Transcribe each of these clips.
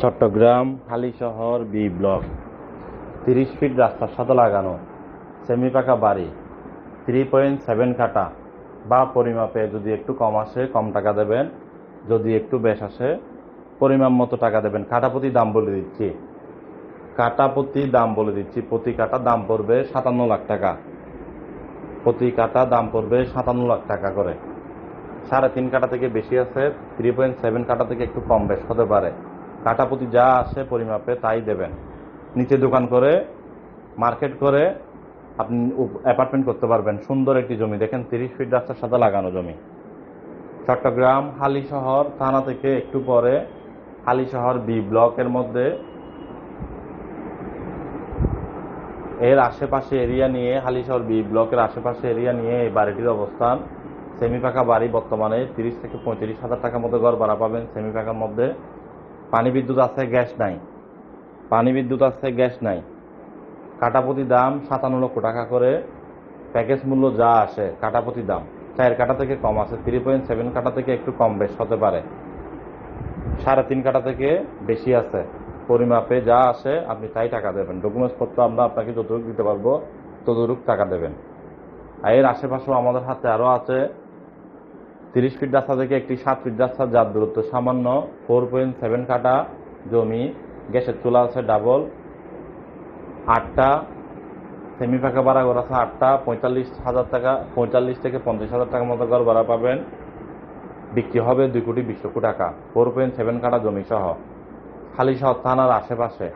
Chattogram Halishahar B block. তিরিশ feet রাস্তার সাথে লাগানো সেমি পাকা বাড়ি থ্রি পয়েন্ট সেভেন কাটা বা পরিমাপে যদি একটু কম আসে, কম টাকা দেবেন। যদি একটু বেশ আসে পরিমাণ মতো টাকা দেবেন। কাটা প্রতি দাম বলে দিচ্ছি। কাটা প্রতি দাম বলে দিচ্ছি। প্রতি কাটা দাম পড়বে সাতান্ন লাখ টাকা। প্রতি কাটা দাম পড়বে সাতান্ন লাখ টাকা করে। সাড়ে তিন কাটা থেকে বেশি আছে থ্রি পয়েন্ট সেভেন কাটা থেকে একটু কম বেশ হতে পারে। কাটা প্রতি যা আসে পরিমাপে তাই দেবেন। নিচে দোকান করে, মার্কেট করে আপনি অ্যাপার্টমেন্ট করতে পারবেন। সুন্দর একটি জমি। দেখেন তিরিশ ফিট রাস্তার সাথে লাগানো জমি। চট্টগ্রাম, হালিশহর থানা থেকে একটু পরে হালিশহর বি ব্লকের মধ্যে। এর আশেপাশে এরিয়া নিয়ে, হালিশহর বি ব্লকের আশেপাশে এরিয়া নিয়ে এই বাড়িটির অবস্থান। সেমি পাকা বাড়ি বর্তমানে তিরিশ থেকে পঁয়ত্রিশ হাজার টাকার মতো ঘর ভাড়া পাবেন সেমি পাকার মধ্যে। পানি বিদ্যুৎ আছে, গ্যাস নাই। পানি বিদ্যুৎ আছে, গ্যাস নাই। কাটাপতি দাম সাতান্ন লক্ষ টাকা করে। প্যাকেজ মূল্য যা আসে কাটাপতি দাম। চায়ের কাটা থেকে কম আছে থ্রি পয়েন্ট সেভেন কাটা থেকে একটু কম বেশ হতে পারে। সাড়ে তিন কাটা থেকে বেশি আছে। পরিমাপে যা আসে, আপনি তাই টাকা দেবেন। ডকুমেন্টস পত্র আমরা আপনাকে যতটুকু দিতে পারব, ততটুকু টাকা দেবেন। আর এর আশেপাশেও আমাদের হাতে আরও আছে। তিরিশ ফিট রাস্তা থেকে একটি সাত ফিট রাস্তা, যার দূরত্ব সামান্য ফোর পয়েন্ট সেভেন কাটা জমি, গ্যাসের চুলা আছে ডাবল আটটা সেমি ফাঁকা ভাড়া ঘর আছে আটটা, পঁয়তাল্লিশ হাজার টাকা, পঁয়তাল্লিশ থেকে পঞ্চাশ হাজার টাকার মতো ঘর ভাড়া পাবেন। বিক্রি হবে দুই কোটি বিশ লক্ষ টাকা ফোর পয়েন্ট সেভেন কাটা জমি সহ। হালিশহর থানার আশেপাশে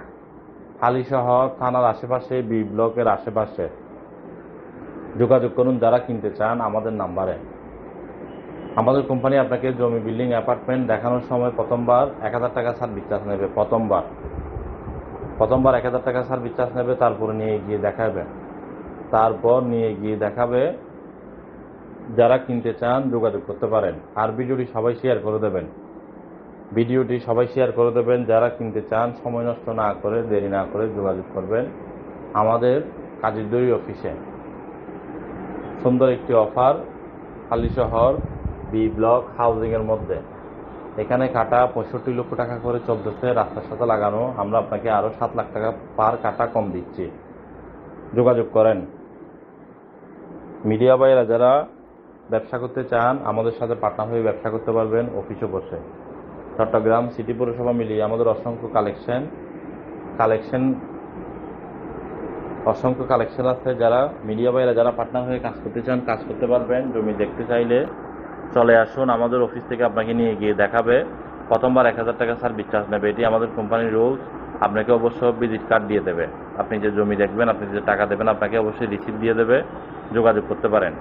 হালিশহর থানার আশেপাশে, বি ব্লকের আশেপাশে। যোগাযোগ করুন, যারা কিনতে চান আমাদের নাম্বারে। আমাদের কোম্পানি আপনাকে জমি, বিল্ডিং, অ্যাপার্টমেন্ট দেখানোর সময় প্রথমবার এক হাজার টাকা সার্ভিস চার্জ নেবে, প্রথমবার। প্রথমবার এক হাজার টাকা সার্ভিস চার্জ নেবে, তারপরে নিয়ে গিয়ে দেখাবে। তারপর নিয়ে গিয়ে দেখাবে যারা কিনতে চান, যোগাযোগ করতে পারেন। আর ভিডিওটি সবাই শেয়ার করে দেবেন। ভিডিওটি সবাই শেয়ার করে দেবেন। যারা কিনতে চান, সময় নষ্ট না করে, দেরি না করে যোগাযোগ করবেন আমাদের কাজের দড়ি অফিসে সুন্দর একটি অফার হালি শহর। বি ব্লক হাউজিং এর মধ্যে। এখানে কাটা পঁয়ষট্টি লক্ষ টাকা করে চলতেছে, রাস্তার সাথে লাগানো। আমরা আপনাকে আরও সাত লাখ টাকা পার কাটা কম দিচ্ছি। যোগাযোগ করেন। মিডিয়া বাইরা যারা ব্যবসা করতে চান, আমাদের সাথে পার্টনার হয়ে ব্যবসা করতে পারবেন অফিসে বসে। চট্টগ্রাম সিটি পৌরসভা মিলিয়ে আমাদের অসংখ্য কালেকশন কালেকশন অসংখ্য কালেকশন আছে। যারা, মিডিয়া বাইরা যারা পার্টনার হয়ে কাজ করতে চান, কাজ করতে পারবেন। জমি দেখতে চাইলে চলে আসুন, আমাদের অফিস থেকে আপনাকে নিয়ে গিয়ে দেখাবে। প্রথমবার এক হাজার টাকা সার্ভিস চার্জ নেবে, এটি আমাদের কোম্পানির রুলস আপনাকে অবশ্য ভিজিট কার্ড দিয়ে দেবে। আপনি যে জমি দেখবেন, আপনি যে টাকা দেবেন, আপনাকে অবশ্যই রিসিপ্ট দিয়ে দেবে, যোগাযোগ করতে পারেন।